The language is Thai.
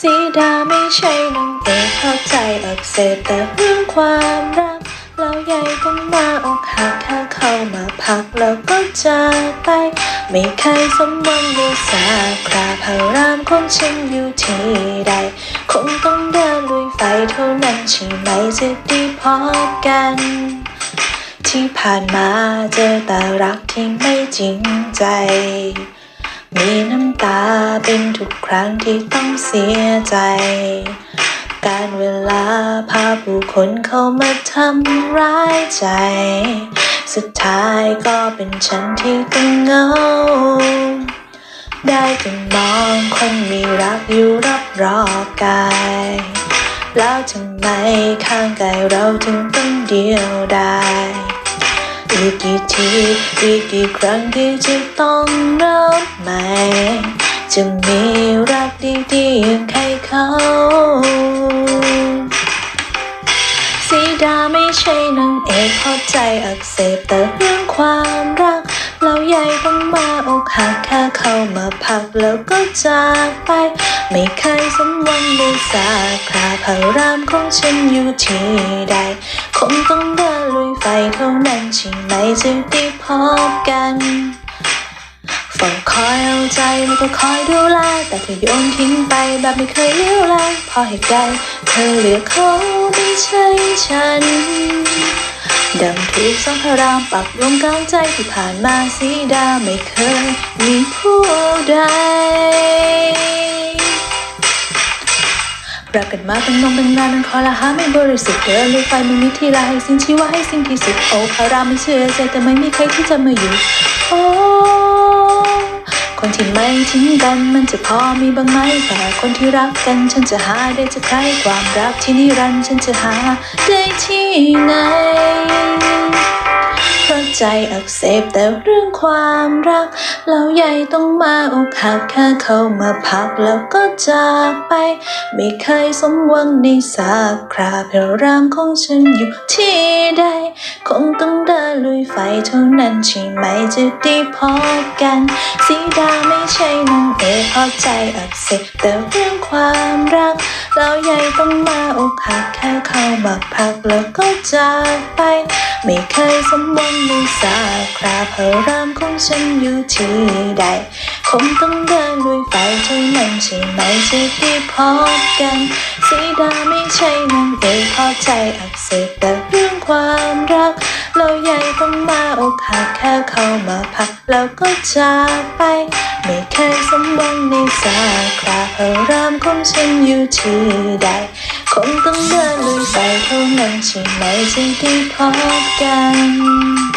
สีดาไม่ใช่นางเอกเพราใจอักเสบแต่เรื่องความรักแล้วใหญ่ต้องมาอกหักถ้าเข้ามาพักแล้วก็จากไป ไม่เคยสมหวังเลยสักคราพารามของฉันอยู่ที่ใด คงต้องเดินลุยไฟเท่านั้นใช่ไหมจะได้พบกัน ที่ผ่านมาเจอแต่รักที่ไม่จริงใจ มีน้ำตาเป็นทุกครั้งที่ต้องเสียใจ การเวลาพาผู้คนเข้ามาทำร้ายใจ สุดท้ายก็เป็นฉันที่ต้องเหงา ได้แต่มองคนมีรักอยู่รอบรอบๆกาย แล้วทำไมข้างกายเราถึงต้องเดียวดาย อีกกี่ทีอีกกี่ครั้งที่จะต้องรับใหม่ จะมีรักดีๆอย่างใครเขาสีดาไม่ใช่นางเอกเพราะใจอักเสบแต่เรื่องความรักแล้วใหญ่ต้องมาอกหักแค่เข้ามาพักแล้วก็จากไป ไม่เคยสมหวังเลยสักคราพารามของฉันอยู่ที่ใด คงต้องเดินลุยไฟเท่านั้นใช่ไหม จะได้พบกันเฝ้าคอยเอาใจแล้วก็คอยดูแลแต่เธอโยนทิ้งไปแบบไม่เคยเลี้ยวแลพอเหตุใดเธอเหลือเขาไม่ใช่ฉัน ดังถูกสังขารามปักลงกลางใจที่ผ่านมาสีดาไม่เคยมีผู้ใด รักกันมาตั้งนมตั้งนานมันขอละหาไม่บริสุทธิ์เดินลุยไฟไม่มีที่ลายสิ่งที่ว่าให้สิ่งที่สุดโอ้พารามไม่เชื่อใจแต่ไม่มีใครที่จะมาอยู่โอ้คนที่ไม่ทิ้งกันมันจะพอมีบ้างไหมแต่คนที่รักกันฉันจะหาได้จากใครความรักที่นิรันดร์ฉันจะหาได้ที่ไหน ใจอักเสบแต่เรื่องความรัก แล้วใหญ่ต้องมาอกหักแค่เข้ามาพักแล้วก็จากไป ไม่เคยสมหวังในสักคราเพราะรามของฉันอยู่ ที่ใด คงต้องเดินลุยไฟเท่านั้นใช่ไหมจะได้พบกัน สีดาไม่ใช่นางเอกพราะใจอักเสบแต่เรื่องความรักแล้วใหญ่ต้องมาอกหักแค่เข้ามาพักแล้วก็จากไป ไม่เคยสมหวังในสักคราพารามของฉันอยู่ที่ใด คงต้องเดินลุยไฟเท่านั้นใช่ไหมจะได้พบกัน สีดาไม่ใช่นางเอกพราะใจอักเสบแต่ ความรัก เราใหญ่ต้องมาอกหักแค่เข้ามาพักแล้วก็จากไป ไม่เคยสมหวังในสักคราพารามของฉันอยู่ที่ใด คงต้องเดินลุยไปเท่านั้นใช่ไหมจะได้พบกัน